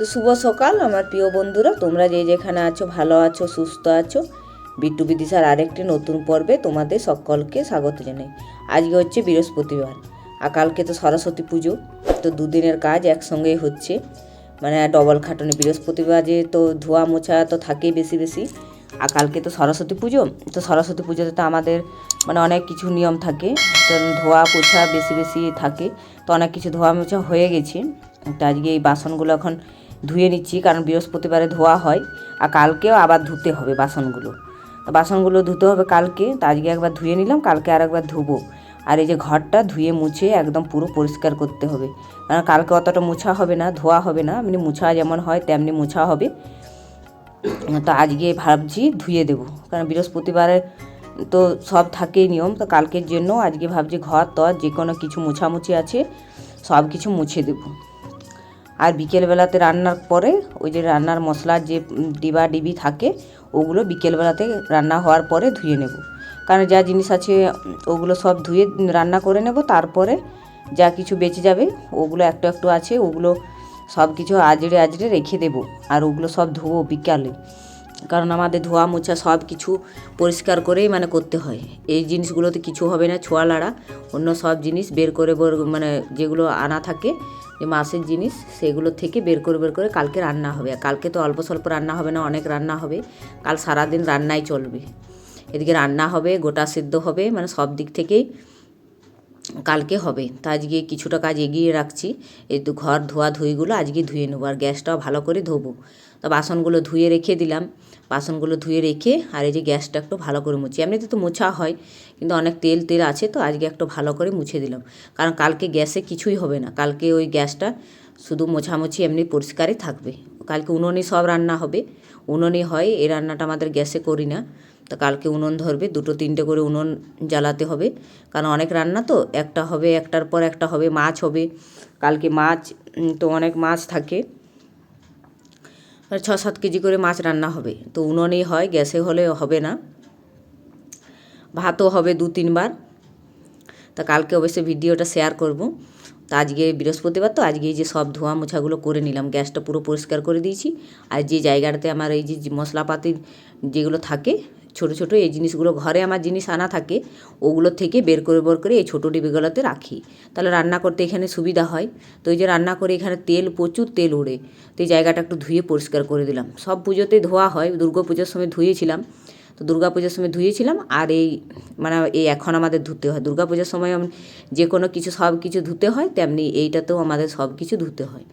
তো শুভ সকাল, আমার প্রিয় বন্ধুরা। তোমরা যে যেখানে আছো, ভালো আছো, সুস্থ আছো বিট্টু বিদিশার আরেকটি নতুন পর্বে তোমাদের সকলকে স্বাগত জানাই। আজকে হচ্ছে বৃহস্পতিবার, আর কালকে তো সরস্বতী পুজো, তো দুদিনের কাজ একসঙ্গেই হচ্ছে। মানে ডবল খাটনি, বৃহস্পতিবার যে তো ধোয়া মোছা তো থাকেই বেশি বেশি, আর কালকে তো সরস্বতী পুজো, তো সরস্বতী পুজোতে তো আমাদের মানে অনেক কিছু নিয়ম থাকে, তো ধোয়া পোছা বেশি বেশি থাকে, তো অনেক কিছু ধোয়া মোছা হয়ে গেছে। তো আজকে এই বাসনগুলো এখন ধুয়ে নিচ্ছি, কারণ বৃহস্পতিবারে ধোয়া হয়, আর কালকেও আবার ধুতে হবে বাসনগুলো। তো বাসনগুলো ধুতে হবে কালকে, তো আজকে একবার ধুয়ে নিলাম, কালকে আর একবার ধুবো। আর এই যে ঘরটা ধুয়ে মুছে একদম পুরো পরিষ্কার করতে হবে। কারণ কালকে অতটা মোছা হবে না, ধোয়া হবে না, এমনি মোছা যেমন হয় তেমনি মোছা হবে। তো আজকে ভাবছি ধুয়ে দেবো, কারণ বৃহস্পতিবারে তো সব থাকেই নিয়ম, তো কালকের জন্য আজকে ভাবছি ঘর, তর যে কোনো কিছু মোছামুছি আছে, সব কিছু মুছে দেবো। আর বিকেলবেলাতে রান্নার পরে ওই যে রান্নার মশলার যে ডিবা ডিবি থাকে, ওগুলো বিকেলবেলাতে রান্না হওয়ার পরে ধুয়ে নেব। কারণ যা জিনিস আছে, ওগুলো সব ধুয়ে রান্না করে নেব। তারপরে যা কিছু বেঁচে যাবে, ওগুলো একটু একটু আছে, ওগুলো সব কিছু আজড়ে আজড়ে রেখে দেবো। আর ওগুলো সব ধোবো বিকালে। কারণ আমাদের ধোয়া মোছা সব কিছু পরিষ্কার করেই মানে করতে হয়। এই জিনিসগুলোতে কিছু হবে না, ছোঁয়া লাড়া। অন্য সব জিনিস বের করে মানে যেগুলো আনা থাকে যে মাসের জিনিস সেগুলো থেকে বের করে বের করে কালকে রান্না হবে। আর কালকে তো অল্প স্বল্প রান্না হবে না, অনেক রান্না হবে। কাল সারাদিন রান্নাই চলবে। এদিকে রান্না হবে, গোটা সিদ্ধ হবে মানে সব দিক থেকেই কালকে হবে। তা আজকে কিছুটা কাজ এগিয়ে রাখছি। এই তো ঘর ধোয়া ধুইগুলো আজকে ধুয়ে নেব। আর গ্যাসটাও ভালো করে ধোবো। তো বাসনগুলো ধুয়ে রেখে দিলাম। বাসনগুলো ধুয়ে রেখে আর এই যে গ্যাসটা একটু ভালো করে মুছি। এমনিতে তো মোছা হয়, কিন্তু অনেক তেল তেল আছে তো আজকে একটু ভালো করে মুছে দিলাম। কারণ কালকে গ্যাসে কিছুই হবে না। কালকে ওই গ্যাসটা শুধু মোছামুছি এমনি পরিষ্কারই থাকবে। কালকে উনুনে সব রান্না হবে। উনুনে হয়, এই রান্নাটা আমাদের গ্যাসে করি না। তো কালকে উনুন ধরবে, দুটো তিনটে করে উনুন জ্বালাতে হবে। কারণ অনেক রান্না তো, একটা হবে, একটার পর একটা হবে, মাছ হবে। কালকে মাছ তো অনেক মাছ থাকে। ছ সাত কেজি করে মাছ রান্না হবে। তো উনুনেই হয়, গ্যাসে হলে হবে না। ভাতও হবে দু তিনবার। তা কালকে অবশ্যই ভিডিওটা শেয়ার করব। তা আজকে বৃহস্পতিবার, তো আজকে এই যে সব ধোয়া মোছাগুলো করে নিলাম। গ্যাসটা পুরো পরিষ্কার করে দিয়েছি। আর যে জায়গাটাতে আমার এই যে মশলাপাতি যেগুলো থাকে ছোট ছোট এই জিনিসগুলো ঘরে আমার জিনিস আনা থাকে, ওগুলো থেকে বের করে বের করে এই ছোটো ডিবিগুলোতে রাখি। তাহলে রান্না করতে এখানে সুবিধা হয়। তো এই যে রান্না করে এখানে তেল, প্রচুর তেল ওড়ে। তো এই জায়গাটা একটু ধুয়ে পরিষ্কার করে দিলাম। সব পুজোতে ধোয়া হয়। দুর্গা পুজোর সময় ধুয়েছিলাম। তো দুর্গা পুজোর সময় ধুয়েছিলাম আর এই মানে এই এখন আমাদের ধুতে হয়। দুর্গা পুজোর সময় যে কোনো কিছু, সব কিছু ধুতে হয়, তেমনি এইটাতেও আমাদের সব কিছু ধুতে হয়।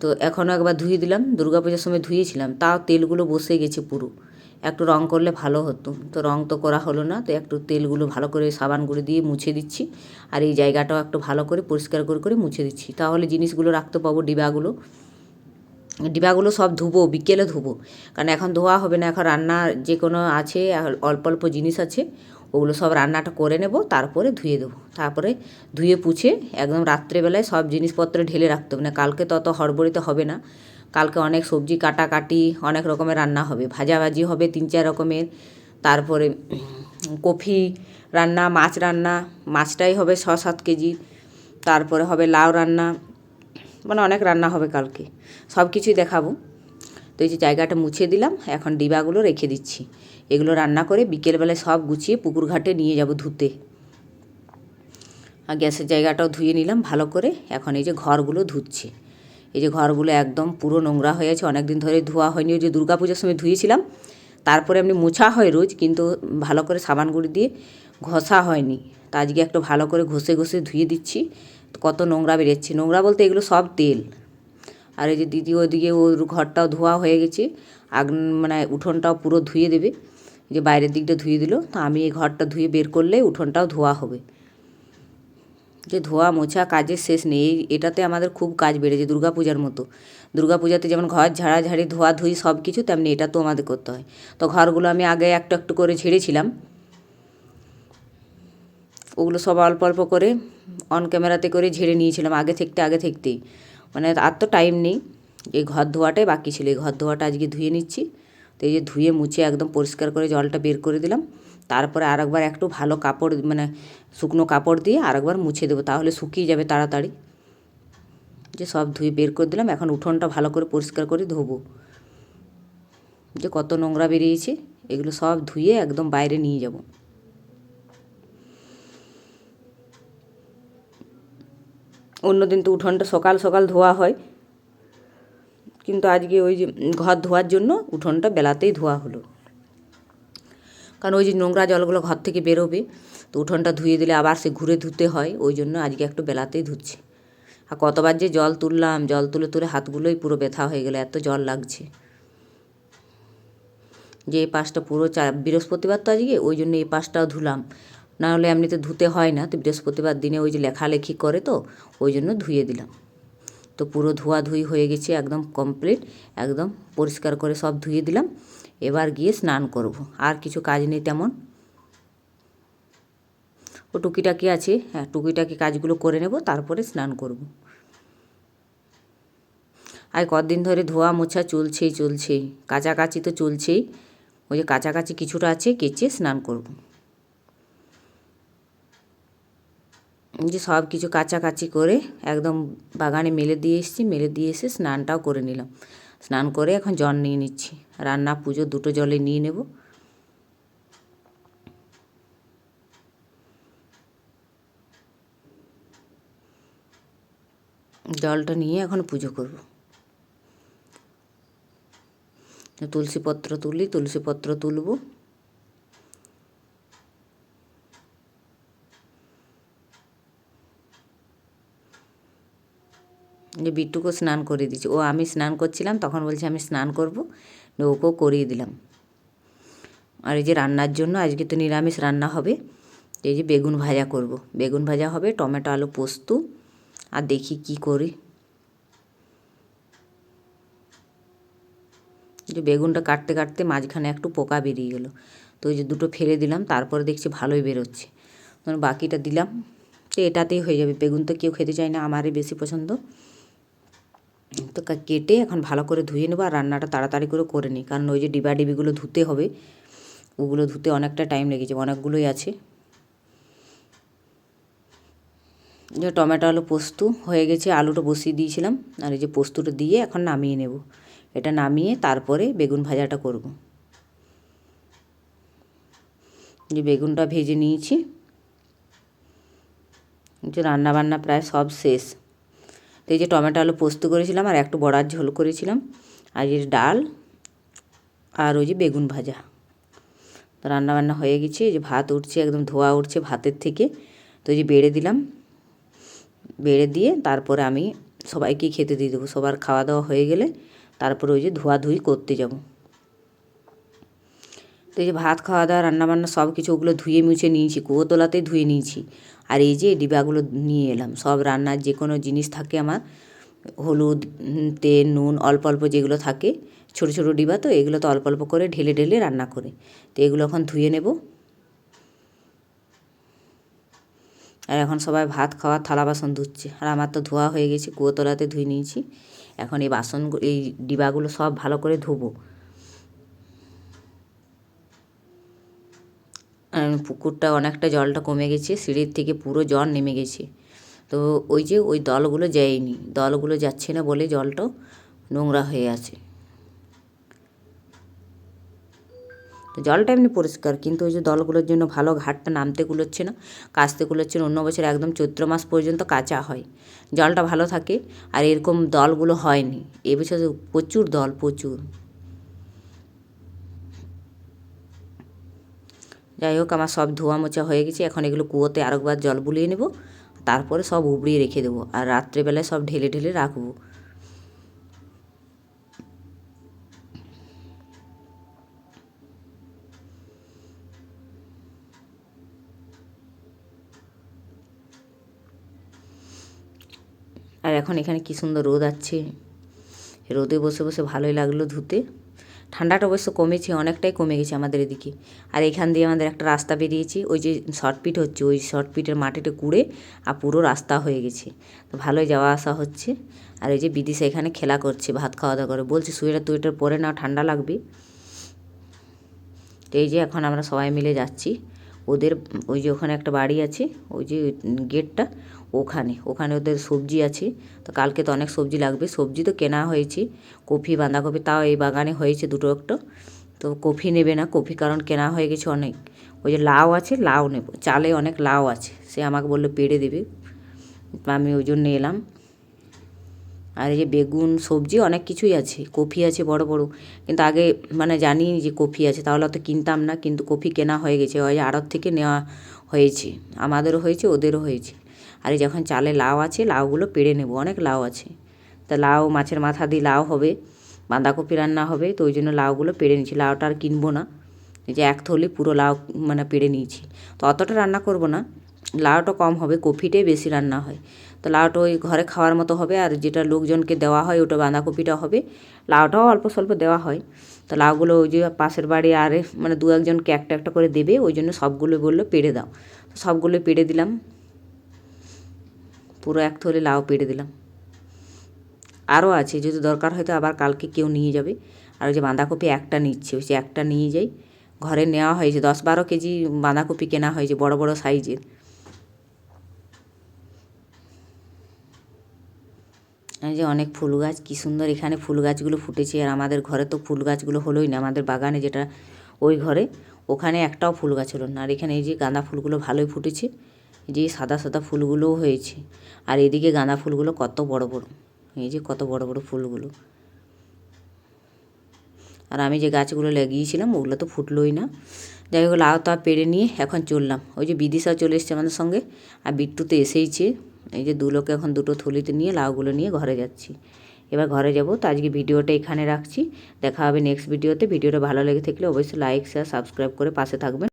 তো এখনও একবার ধুয়ে দিলাম। দুর্গা পুজোর সময় ধুয়েছিলাম। তাও তেলগুলো বসে গেছে পুরো। একটু রং করলে ভালো হতো। তো রং তো করা হলো না, তো একটু তেলগুলো ভালো করে সাবান করে দিয়ে মুছে দিচ্ছি। আর এই জায়গাটাও একটু ভালো করে পরিষ্কার করে করে মুছে দিচ্ছি। তাহলে জিনিসগুলো রাখতে পাবো ডিবাগুলো। ডিবাগুলো সব ধুবো, বিকেলে ধুবো। কারণ এখন ধোয়া হবে না, এখন রান্না যে কোনো আছে অল্প অল্প জিনিস আছে, ওগুলো সব রান্নাটা করে নেব, তারপরে ধুয়ে দেবো। তারপরে ধুয়ে পুছে একদম রাত্রেবেলায় সব জিনিসপত্র ঢেলে রাখতে হবে না। কালকে তত হড়বড়িতে হবে না। কালকে অনেক সবজি কাটাকাটি, অনেক রকমের রান্না হবে। ভাজাভাজি হবে তিন চার রকমের। তারপরে কফি রান্না, মাছ রান্না, মাছটাই হবে ছ সাত কেজি। তারপরে হবে লাউ রান্না মানে অনেক রান্না হবে কালকে। সব কিছুই দেখাবো। তো এই যে জায়গাটা মুছে দিলাম, এখন ডিবাগুলো রেখে দিচ্ছি। এগুলো রান্না করে বিকেলবেলায় সব গুছিয়ে পুকুর ঘাটে নিয়ে যাব ধুতে। আর গ্যাসের জায়গাটাও ধুয়ে নিলাম ভালো করে। এখন এই যে ঘরগুলো ধুচ্ছে। এই যে ঘরগুলো একদম পুরো নোংরা হয়ে আছে অনেক দিন ধরে ধোয়া হয়নি, ওই যে দুর্গা পূজার সময় ধুয়েছিলাম। তারপরে এমনি মোছা হয় রোজ, কিন্তু ভালো করে সাবান গুঁড়ি দিয়ে ঘষা হয়নি। তা আজকে একটু ভালো করে ঘষে ঘষে ধুয়ে দিচ্ছি। কত নোংরা বেরোচ্ছে। নোংরা বলতে এগুলো সব তেল। আর এই যে দিদি ওদিকে ওর ঘরটাও ধোয়া হয়ে গেছে। আগ মানে উঠোনটাও পুরো ধুয়ে দেবে। যে বাইরের দিকটা ধুয়ে দিল। তো আমি এই ঘরটা ধুয়ে বের করলে উঠোনটাও ধোয়া হবে। যে ধোয়া মোছা কাজের শেষ নেই এটাতে আমাদের খুব কাজ বেড়েছে দুর্গা পূজার মতো। দুর্গা পূজাতে যেমন ঘর ঝাড়াঝাড়ি ধোয়া ধুই সব কিছু, তেমনি এটা তো আমাদের করতে হয়। তো ঘরগুলো আমি আগে একটু একটু করে ঝেড়েছিলাম। ওগুলো সব অল্প অল্প করে অন ক্যামেরাতে করে ঝেড়ে নিয়েছিলাম, আগে থাকতে, আগে থাকতেই। মানে আর তো টাইম নেই। এই ঘর ধোয়াটাই বাকি ছিল। এই ঘর ধোয়াটা আজকে ধুয়ে নিচ্ছি। তো এই যে ধুয়ে মুছে একদম পরিষ্কার করে জলটা বের করে দিলাম। তারপরে আরেকবার একটু ভালো কাপড় মানে শুকনো কাপড় দিয়ে আরেকবার মুছে দেবো, তাহলে শুকিয়ে যাবে তাড়াতাড়ি। যে সব ধুয়ে বের করে দিলাম, এখন উঠোনটা ভালো করে পরিষ্কার করে ধোবো। যে কত নোংরা বেরিয়েছে, এগুলো সব ধুয়ে একদম বাইরে নিয়ে যাব। অন্যদিন তো উঠোনটা সকাল সকাল ধোয়া হয়, কিন্তু আজকে ওই যে ঘর ধোয়ার জন্য উঠোনটা বেলাতেই ধোয়া হলো। কারণ ওই যে নোংরা জলগুলো ঘর থেকে বেরোবে, তো উঠোনটা ধুয়ে দিলে আবার সে ঘুরে ধুতে হয়, ওই জন্য আজকে একটু বেলাতেই ধুচ্ছে। আর কতবার যে জল তুললাম, জল তুলে তুলে হাতগুলোই পুরো ব্যথা হয়ে গেলো, এত জল লাগছে। যে এই পাশটা পুরো চা, বৃহস্পতিবার তো আজকে, ওই জন্য এই পাশটাও ধুলাম। না হলে এমনিতে ধুতে হয় না, তো বৃহস্পতিবার দিনে ওই যে লেখালেখি করে তো, ওই জন্য ধুয়ে দিলাম। তো পুরো ধোয়াধুয়ি হয়ে গেছে, একদম কমপ্লিট একদম পরিষ্কার করে সব ধুয়ে দিলাম। এবার গিয়ে স্নান করব। আর কিছু কাজ নেই তেমন। ও টুকিটাকি আছে হ্যাঁ টুকিটাকি কাজগুলো করে নেব, তারপরে স্নান করব। আর কদিন ধরে ধোয়া মোছা চলছেই চলছেই। কাচাকাচি তো চলছেই। ওই যে কাছাকাছি কিছুটা আছে, কেচে স্নান করব। যে সব কিছু কাচাকাচি করে একদম বাগানে মেলে দিয়ে এসেছি, মেলে দিয়ে এসে স্নানটাও করে নিলাম। স্নান করে এখন জল নিয়ে নিচ্ছি। রান্না, পুজো দুটো জলে নিয়ে নেব। জলটা নিয়ে এখন পুজো করব। তুলসী পত্র তুলি, তুলসী পত্র তুলব। যে বিট্টুকে স্নান করে দিচ্ছি ও আমি স্নান করছিলাম, তখন বলছে আমি স্নান করব। ওকেও করিয়ে দিলাম। আর এই যে রান্নার জন্য আজকে তো নিরামিষ রান্না হবে, এই যে বেগুন ভাজা করব। বেগুন ভাজা হবে, টমেটো, আলু পোস্ত, আর দেখি কি করি। যে বেগুনটা কাটতে কাটতে মাঝখানে একটু পোকা বেরিয়ে গেল। তো ওই যে দুটো ফেলে দিলাম, তারপরে দেখছি ভালোই বেরোচ্ছে। বাকিটা দিলাম। তো এটাতেই হয়ে যাবে। বেগুন তো কেউ খেতে চায় না, আমারই বেশি পছন্দ। তো কেটে এখন ভালো করে ধুয়ে নেব আর রান্নাটা তাড়াতাড়ি করে করে নিই। কারণ ওই যে ডিবা ডিবিগুলো ধুতে হবে, ওগুলো ধুতে অনেকটা টাইম লেগেছে, অনেকগুলোই আছে। যে টমেটো, আলু পোস্ত হয়ে গেছে, আলুটা বসিয়ে দিয়েছিলাম। আর এই যে পোস্তটা দিয়ে এখন নামিয়ে নেব। এটা নামিয়ে তারপরে বেগুন ভাজাটা করব। যে বেগুনটা ভেজে নিয়েছি। যে রান্নাবান্না প্রায় সব শেষ। তো এই যে টমেটো আলু পোস্ত করেছিলাম আর একটু বড়ার ঝোল করেছিলাম। আর এই ডাল আর ওই যে বেগুন ভাজা। রান্নাবান্না হয়ে গেছে যে ভাত উঠছে, একদম ধোয়া উঠছে ভাতের থেকে। তো যে বেড়ে দিলাম। বেড়ে দিয়ে তারপরে আমি সবাইকে খেতে দিয়ে দেবো। সবার খাওয়া দাওয়া হয়ে গেলে তারপরে ওই যে ধোয়াধুয়ি করতে যাব। এই যে ভাত, খাওয়া দাওয়া, রান্নাবান্না সব কিছু ওগুলো ধুয়ে মুছে নিয়েছি কুয়োতলাতেই ধুয়ে নিয়েছি। আর এই যে ডিবাগুলো নিয়ে এলাম, সব রান্নার যে কোনো জিনিস থাকে আমার, হলুদ তেল, নুন, অল্প অল্প যেগুলো থাকে, ছোটো ছোটো ডিবা তো, এগুলো তো অল্প অল্প করে ঢেলে ঢেলে রান্না করে। তো এগুলো এখন ধুয়ে নেব। আর এখন সবাই ভাত খাওয়ার থালা বাসন ধুচ্ছে। আর আমার তো ধোয়া হয়ে গেছে, কুয়োতলাতে ধুয়ে নিয়েছি। এখন এই বাসন এই ডিবাগুলো সব ভালো করে ধোবো। পুকুরটা অনেকটা জলটা কমে গেছে, সিঁড়ির থেকে পুরো জল নেমে গেছে। তো ওই যে ওই দলগুলো যায়নি, দলগুলো যাচ্ছে না বলে জলটা নোংরা হয়ে আছে। তো জলটা এমনি পরিষ্কার, কিন্তু ওই যে দলগুলোর জন্য ভালো ঘাটটা নামতে কুলোচ্ছে না, কাচতে কুলোচ্ছে না। অন্য বছর একদম চৈত্র মাস পর্যন্ত কাঁচা হয়, জলটা ভালো থাকে। আর এরকম দলগুলো হয়নি, এ এবছর প্রচুর দল, প্রচুর। যাই হোক, আমার সব ধোয়া মোছা হয়ে গেছে। এখন এগুলো কুয়োতে আরেকবার জল বুলিয়ে নেব। তারপরে সব উবড়িয়ে রেখে দেবো আর রাত্রেবেলায় সব ঢেলে ঢেলে রাখব। আর এখন এখানে কী সুন্দর রোদ আছে রোদে বসে বসে ভালোই লাগল ধুতে। ঠান্ডাটা অবশ্য কমেছে, অনেকটাই কমে গেছে আমাদের এদিকে। আর এখান দিয়ে আমাদের একটা রাস্তা বেরিয়েছি, ওই যে শর্টপিট হচ্ছে, ওই শর্টপিটের মাটিটা কুড়ে আর পুরো রাস্তা হয়ে গেছে। তো ভালোই যাওয়া আসা হচ্ছে। আর এই যে বিদিশা এখানে খেলা করছে, ভাত খাওয়া দাওয়া করে। বলছে, সোয়েটার তুইটার পরে না ঠান্ডা লাগবে। তো এই যে এখন আমরা সবাই মিলে যাচ্ছি। ওদের, ওই যে ওখানে একটা বাড়ি আছে, ওই যে গেটটা ওখানে ওখানে ওদের সবজি আছে। তো কালকে তো অনেক সবজি লাগবে। সবজি তো কেনা হয়েছে। কপি বাঁধাকপি তাও এই বাগানে হয়েছে দুটো একটা। তো কপি নেবে না কপি কারণ কেনা হয়ে গেছে অনেক। ওই যে লাউ আছে, লাউ নেব। চালে অনেক লাউ আছে। সে আমাকে বলল পেড়ে দেবে। আমি ওই জন্য এলাম। আর এই যে বেগুন, সবজি অনেক কিছুই আছে। কফি আছে বড় বড়। কিন্তু আগে মানে জানি যে কফি আছে। তাহলে অত কিনতাম না। কিন্তু কফি কেনা হয়ে গেছে। ওই যে আড়ত থেকে নেওয়া হয়েছে। আমাদেরও হয়েছে, ওদেরও হয়েছে। আর এই যখন চালে লাউ আছে, লাউগুলো পেড়ে নেব, অনেক লাউ আছে। তা লাউ মাছের মাথা দিয়ে লাউ হবে, বাঁধাকপি রান্না হবে, তো ওই জন্য লাউগুলো পেড়ে নিচ্ছি লাউটা আর কিনবো না, এই যে এক থলি পুরো লাউ মানে পেড়ে নিয়েছি। তো অতটা রান্না করব না, লাউটা কম হবে কফিটাই বেশি রান্না হয়। তো লাউটা ওই ঘরে খাওয়ার মতো হবে, আর যেটা লোকজনকে দেওয়া হয়, ওটা বাঁধাকপিটা হবে। লাউটাও অল্প স্বল্প দেওয়া হয়। তো লাউগুলো ওই যে পাশের বাড়ি আর মানে দু একজনকে একটা একটা করে দেবে, ওই জন্য সবগুলো বলল পেড়ে দাও। সবগুলো পেড়ে দিলাম পুরো এক থলে লাউ পেড়ে দিলাম। আরও আছে, যদি দরকার হয় তো আবার কালকে কেউ নিয়ে যাবে। আর ওই যে বাঁধাকপি একটা নিচ্ছে, ওই যে একটা নিয়ে যাই। ঘরে নেওয়া হয়েছে, দশ বারো কেজি বাঁধাকপি কেনা হয়েছে, বড় বড় সাইজের। এই যে অনেক ফুল গাছ, কী সুন্দর এখানে ফুল গাছগুলো ফুটেছে। আর আমাদের ঘরে তো ফুল গাছগুলো হলোই না, আমাদের বাগানে যেটা ওই ঘরে, ওখানে একটাও ফুল গাছ হলো না। আর এখানে এই যে গাঁদা ফুলগুলো ভালোই ফুটেছে। যে সাদা সাদা ফুলগুলোও হয়েছে। আর এদিকে গাঁদা ফুলগুলো কত বড় বড়। এই যে কত বড় বড় ফুলগুলো। আর আমি যে গাছগুলো লাগিয়েছিলাম, ওগুলো তো ফুটলোই না। যাই হোক, লাউ তা পেরে নিয়ে এখন চললাম। ওই যে বিদিশা চলে এসছে আমাদের সঙ্গে, আর বিট্টু তো এসেইছে। এই যে দু লোকে এখন দুটো থলিতে নিয়ে লাউগুলো নিয়ে ঘরে যাচ্ছি। এবার ঘরে যাব, তো আজকে ভিডিওটা এখানে রাখছি। দেখা হবে নেক্সট ভিডিওতে। ভিডিওটা ভালো লেগে থাকলে অবশ্যই লাইক শেয়ার সাবস্ক্রাইব করে পাশে থাকবেন।